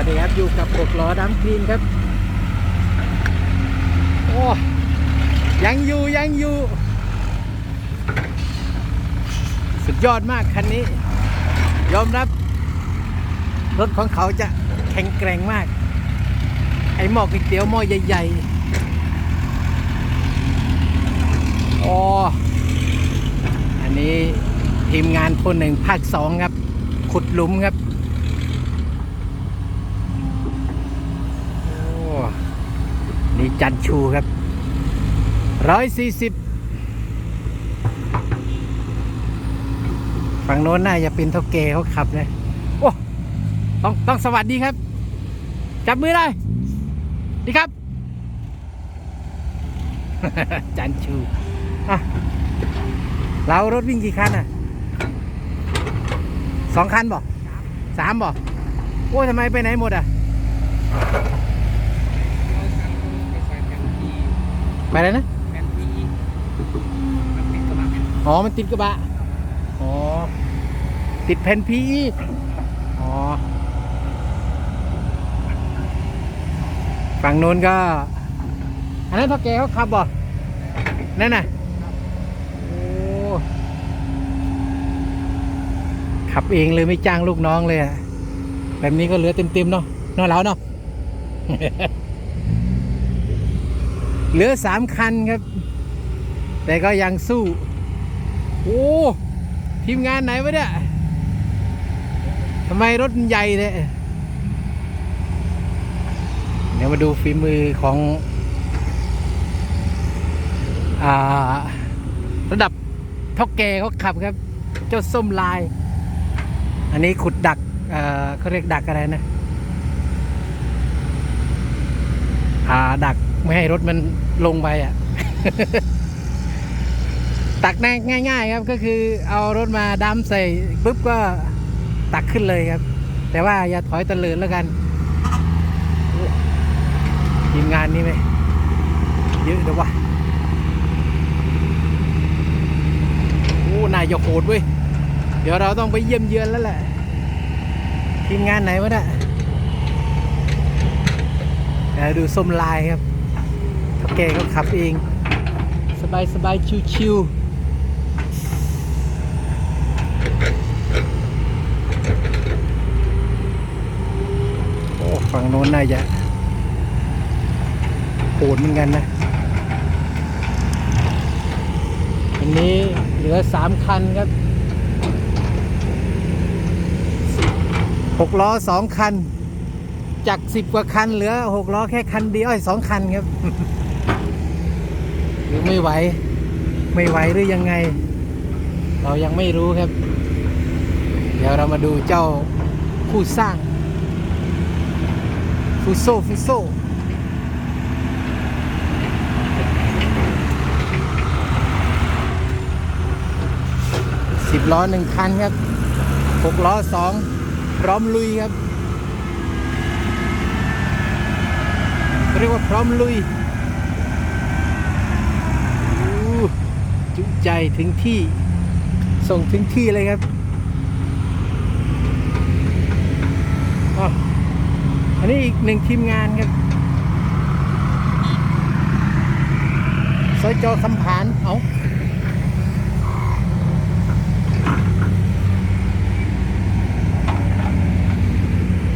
วัสดีครับ อยู่กับปกล้อดำคลีนครับ โอ้ยังอยู่ยังอยู่ สุดยอดมากคันนี้ ยอมรับ รถของเขาจะแข็งแกร่งมาก ไอหม้อก๋วยเตี๋ยวหม้อใหญ่ๆอ๋ออันนี้ทีมงานคนหนึ่งภาคสองครับ ขุดหลุมครับ โอ้นี่ จันชูครับร้อยสี่สิบฝั่งโน้นน่าจะเป็นเท่าเกเขาขับเลยโอ้ต้องต้องสวัสดีครับ จับมือได้ดีครับ จันชูอะเรารถวิ่งกี่คันอะสองคันบอกสามบอกโอ้ยทำไมไปไหนหมดอะ ไปเลยนะอ๋อ มันติดกระบะ อ๋อ ติดแผ่นพีอ๋อ ฝั่งโน้นก็ อันนั้นเท่าแกเขาขับบ่นั่นน่ะโอ้ขับเองเลยไม่จ้างลูกน้องเลยอะแบบนี้ก็เหลือเต็มๆเนาะเนาะแล้วเนาะ เหลือสามคันครับ แต่ก็ยังสู้ โอ้ ทีมงานไหนวะเนี่ยทำไมรถใหญ่เลยเดี๋ยวมาดูฝีมือของอ่าระดับเท่าแก่เขาขับครับ เจ้าส้มลาย อันนี้ขุดดักเอ่อเขาเรียกดักอะไรนะ อ่าดัก ไม่ให้รถมันลงไปอะ ตักง่ายง่ายๆครับก็คือเอารถมาดัมใส่ปุ๊บก็ตักขึ้นเลยครับ แต่ว่าอย่าถอยตะเลินแล้วกันทีมงานนี่ไหมเยอะเดี๋ยววะโอ้นายจะโหดเว้ยเดี๋ยวเราต้องไปเยี่ยมเยือนแล้วแหละทีมงานไหนวะเนี่ยดูส้มลายครับ แกเขาขับเอง สบายสบายชิวชิวๆโอ้ฝั่งโน้นน่าจะโหดเหมือนกันนะอันนี้เหลือสามคันครับหกล้อสองคัน จากสิบกว่าคันเหลือหกล้อแค่คันเดียวไอ้สองคันครับ หรือไม่ไหว ไม่ไหวหรือยังไง เรายังไม่รู้ครับ เดี๋ยวเรามาดูเจ้าผู้สร้างฟูโซฟูโซสิบล้อหนึ่งคันครับหกล้อสองพร้อมลุยครับเรียกว่าพร้อมลุย อู้ จุใจถึงที่ส่งถึงที่เลยครับอันนี้อีกหนึ่งทีมงานครับซอยจอคำผาน เอา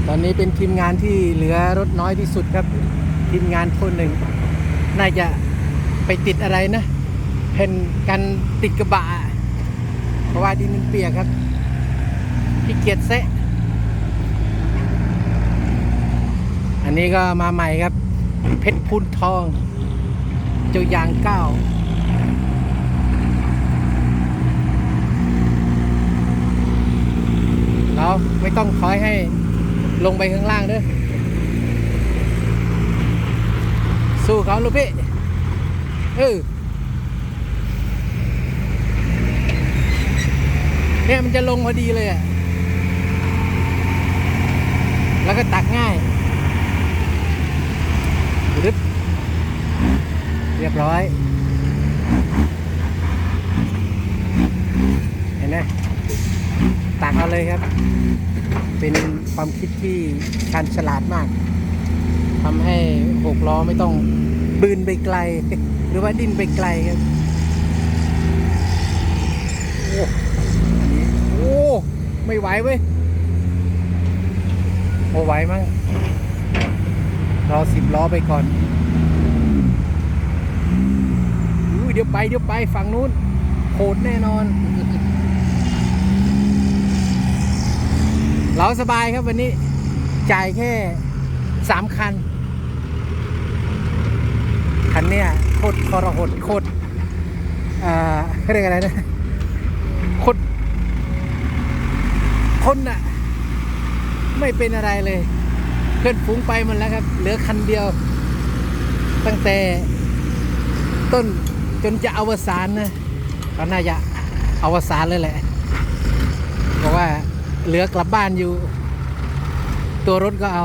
ตอนนี้เป็นทีมงานที่เหลือรถน้อยที่สุดครับ ทีมงานคนหนึ่ง น่าจะไปติดอะไรนะ แผ่นกันติดกระบะเพราะว่าดินมันเปียกครับขี้เกียจเซะอันนี้ก็มาใหม่ครับ เพชรพูนทอง เจ้ายางเก้าเราไม่ต้องถอยให้ลงไปข้างล่างด้อสู้เขาลูกพี่เออ เนี่ยมันจะลงพอดีเลยอะแล้วก็ตักง่ายรึบเรียบร้อย เห็นไหมตักเอาเลยครับ เป็นความคิดที่ชาญฉลาดมากทำให้หกล้อไม่ต้องบืนไปไกล หรือว่าดิ้นไปไกลครับ ไม่ไหวเว้ยโอ้ไหวมั้งรอสิบล้อไปก่อนอุ้ยเดี๋ยวไปเดี๋ยวไปฝั่งนู้นโหดแน่นอน เราสบายครับวันนี้ จ่ายแค่สามคัน คันเนี้ยโคตรทรหดโคตรอ่าเขาเรียกอะไรนะโคตร คนน่ะ ไม่เป็นอะไรเลย เพื่อนฝูงไปหมันแล้วครับ เหลือคันเดียว ตั้งแต่ต้นจนจะอวสานนะก็น่าจะอวสานเลยแหละเพราะว่าเหลือกลับบ้านอยู่ ตัวรถก็เอา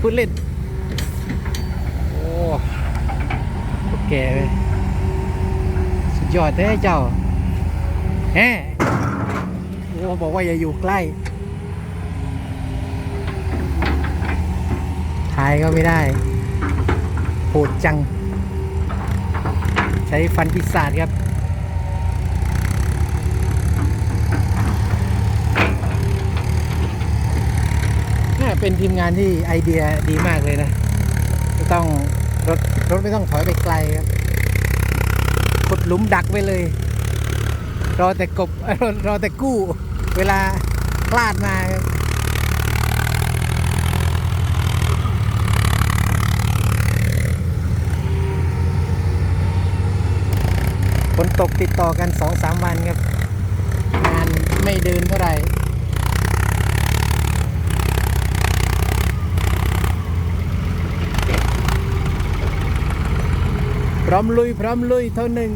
พูดเล่น โอ้โอเคเลยสุดยอดแท้เจ้าแฮ โอ้บอกว่าอย่าอยู่ใกล้ถ่ายก็ไม่ได้โหดจัง ใช้ฟันปีศาจครับน่าเป็นทีมงานที่ไอเดียดีมากเลยนะ ไม่ต้องรถรถไม่ต้องถอยไปไกลครับขุดหลุมดักไว้เลย รอแต่กบรอรอแต่กู้ เวลาพลาดมาครับฝนตกติดต่อกันสองสามวันครับ งานไม่เดินเท่าไหร่พร้อมลุยพร้อมลุยเท่าหนึ่ง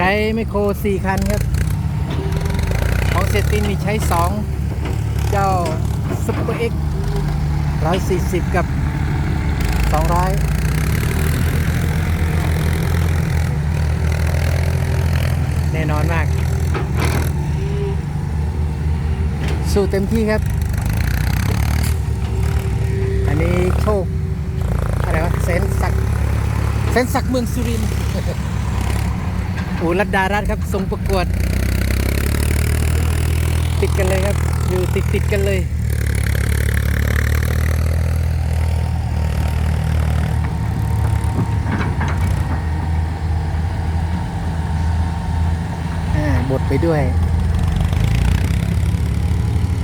ใช้ไมโครสี่คันครับ ของเซตินนี่ใช้สองเจ้าซุปเปอร์เอ็กร้อยสี่สิบกับสองร้อยแน่นอนมาก สู้เต็มที่ครับ อันนี้โชคอะไรวะเซนสักเซนสักเมืองสุรินทร์ โอ้รัดดารัตครับทรงประกวด ติดกันเลยครับ อยู่ติดติดกันเลยอ่าบดไปด้วย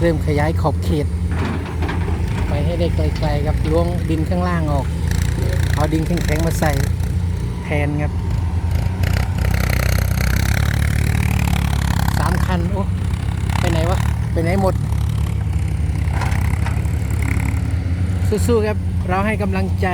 เริ่มขยายขอบเขต ไปให้ได้ไกลๆครับล้วงดินข้างล่างออก เอาดินแข็งๆมาใส่แทนครับ สามคัน โอ้ ไปไหนวะ ไปไหนหมด สู้ๆครับ เราให้กำลังใจ